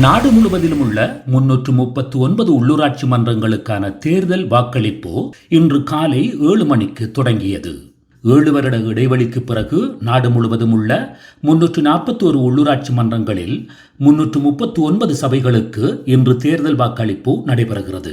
நாடு முழுவதிலும் உள்ள முன்னூற்று முப்பத்து ஒன்பது உள்ளூராட்சி மன்றங்களுக்கான தேர்தல் வாக்களிப்பு இன்று காலை ஏழு மணிக்கு தொடங்கியது. ஏழு வருட இடைவெளிக்கு பிறகு நாடு முழுவதும் உள்ள முன்னூற்று நாற்பத்தி ஒரு உள்ளூராட்சி மன்றங்களில் முன்னூற்று முப்பத்து ஒன்பது சபைகளுக்கு இன்று தேர்தல் வாக்களிப்பு நடைபெறுகிறது.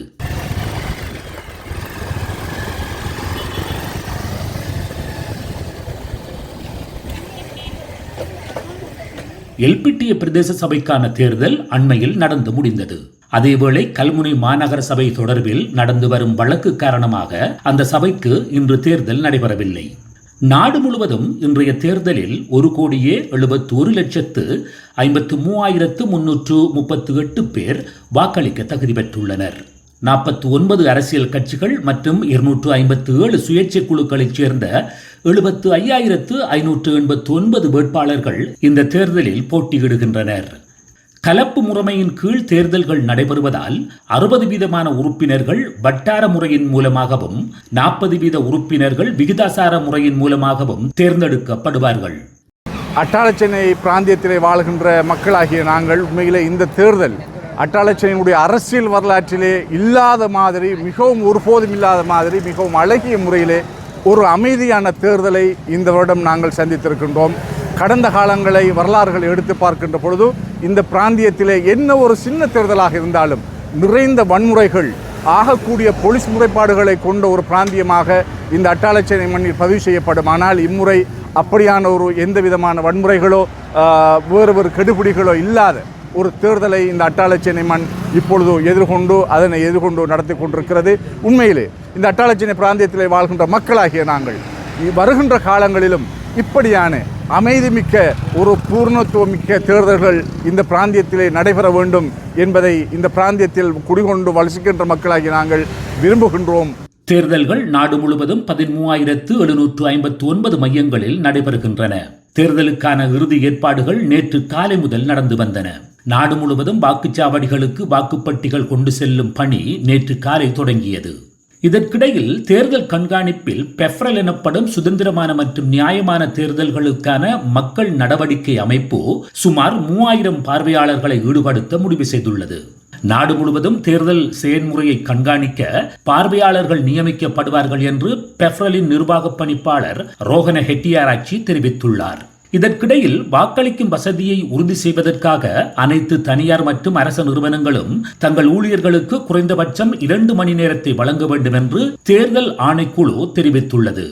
எல்பிட்டிய பிரதேச சபைக்கான தேர்தல் அண்மையில் நடந்து முடிந்தது. அதேவேளை கல்முனை மாநகர சபை தொடர்பில் நடந்து வரும் வழக்கு காரணமாக அந்த சபைக்கு இன்று தேர்தல் நடைபெறவில்லை. நாடு முழுவதும் இன்றைய தேர்தலில் ஒரு கோடியே எழுபத்தி ஒரு லட்சத்து ஐம்பத்து மூவாயிரத்து முன்னூற்று முப்பத்து எட்டு பேர் வாக்களிக்க தகுதி பெற்றுள்ளனர். நாற்பத்தி ஒன்பது அரசியல் கட்சிகள் மற்றும் இருநூற்று ஐம்பத்து ஏழு சுயேட்சை குழுக்களைச் சேர்ந்த எழுபத்து ஐயாயிரத்து ஐநூற்று எண்பத்து ஒன்பது வேட்பாளர்கள் இந்த தேர்தலில் போட்டியிடுகின்றனர். கலப்பு முறைமையின் கீழ் தேர்தல்கள் நடைபெறுவதால் அறுபது வீதமான உறுப்பினர்கள் வட்டார முறையின் மூலமாகவும் நாற்பது வீத உறுப்பினர்கள் விகிதாசார முறையின் மூலமாகவும் தேர்ந்தெடுக்கப்படுவார்கள். அட்டாளச்சென்னை பிராந்தியத்திலே வாழ்கின்ற மக்களாகிய நாங்கள் உண்மையிலே இந்த தேர்தல் அட்டாளச்சென்னையினுடைய அரசியல் வரலாற்றிலே இல்லாத மாதிரி மிகவும் ஒருபோதும் இல்லாத மாதிரி மிகவும் அழகிய முறையிலே ஒரு அமைதியான தேர்தலை இந்த வருடம் நாங்கள் சந்தித்திருக்கின்றோம். கடந்த காலங்களை வரலாறுகளை எடுத்து பார்க்கின்ற பொழுது இந்த பிராந்தியத்திலே என்ன ஒரு சின்ன தேர்தலாக இருந்தாலும் நிறைந்த வன்முறைகள் ஆகக்கூடிய போலீஸ் முறைப்பாடுகளை கொண்ட ஒரு பிராந்தியமாக இந்த அட்டாளச்சேனை மண்ணில் பதிவு செய்யப்படும். ஆனால் இம்முறை அப்படியான ஒரு எந்த விதமான வன்முறைகளோ வேறு வேறு கெடுபிடிகளோ இல்லாத ஒரு தேர்தலை இந்த அட்டாளச்சேனை மண் இப்பொழுது எதிர்கொண்டு அதனை எதிர்கொண்டு நடத்தி கொண்டிருக்கிறது. உண்மையிலே இந்த அட்டாளச்சேனை பிராந்தியத்திலே வாழ்கின்ற மக்களாகிய நாங்கள் வருகின்ற காலங்களிலும் இப்படியான அமைதிமிக்க ஒரு பூர்ணத்துவமிக்க தேர்தல்கள் இந்த பிராந்தியத்திலே நடைபெற வேண்டும் என்பதை இந்த பிராந்தியத்தில் குடிகொண்டு வசிக்கின்ற மக்களாகி நாங்கள் விரும்புகின்றோம். தேர்தல்கள் நாடு முழுவதும் பதிமூவாயிரத்து எழுநூற்று ஐம்பத்து ஒன்பது மையங்களில் நடைபெறுகின்றன. தேர்தலுக்கான இறுதி ஏற்பாடுகள் நேற்று காலை முதல் நடந்து வந்தன. நாடு முழுவதும் வாக்குச்சாவடிகளுக்கு வாக்குப்பட்டிகள் கொண்டு செல்லும் பணி நேற்று காலை தொடங்கியது. இதற்கிடையில் தேர்தல் கண்காணிப்பில் பெஃப்ரல் எனப்படும் சுதந்திரமான மற்றும் நியாயமான தேர்தல்களுக்கான மக்கள் நடவடிக்கை அமைப்பு சுமார் மூவாயிரம் பார்வையாளர்களை ஈடுபடுத்த முடிவு செய்துள்ளது. நாடு முழுவதும் தேர்தல் செயல்முறையை கண்காணிக்க பார்வையாளர்கள் நியமிக்கப்படுவார்கள் என்று பெஃப்ரலின் நிர்வாக பணிப்பாளர் ரோஹன ஹெட்டியாராச்சி தெரிவித்துள்ளார். இதற்கிடையில் வாக்களிக்கும் வசதியை உறுதி செய்வதற்காக அனைத்து தனியார் மற்றும் அரசு நிறுவனங்களும் தங்கள் ஊழியர்களுக்கு குறைந்தபட்சம் இரண்டு மணி நேரத்தை வழங்க வேண்டும் என்று தேர்தல் ஆணைக்குழு தெரிவித்துள்ளது.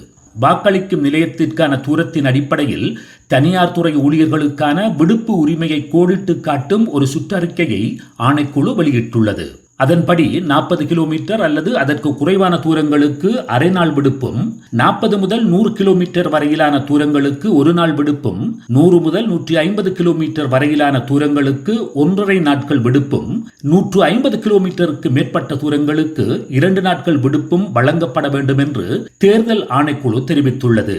வாக்களிக்கும் நிலையத்திற்கான தூரத்தின் அடிப்படையில் தனியார் துறை ஊழியர்களுக்கான விடுப்பு உரிமையை கோடிட்டு காட்டும் ஒரு சுற்றறிக்கையை ஆணைக்குழு வெளியிட்டுள்ளது. அதன்படி நாற்பது கிலோமீட்டர் அல்லது அதற்கு குறைவான தூரங்களுக்கு அரை நாள் விடுப்பும் நாற்பது முதல் நூறு கிலோமீட்டர் வரையிலான தூரங்களுக்கு ஒரு நாள் விடுப்பும் நூறு முதல் நூற்றி ஐம்பது கிலோமீட்டர் வரையிலான தூரங்களுக்கு ஒன்றரை நாட்கள் விடுப்பும் நூற்று ஐம்பது கிலோமீட்டருக்கு மேற்பட்ட தூரங்களுக்கு இரண்டு நாட்கள் விடுப்பும் வழங்கப்பட வேண்டும் என்று தேர்தல் ஆணைக்குழு தெரிவித்துள்ளது.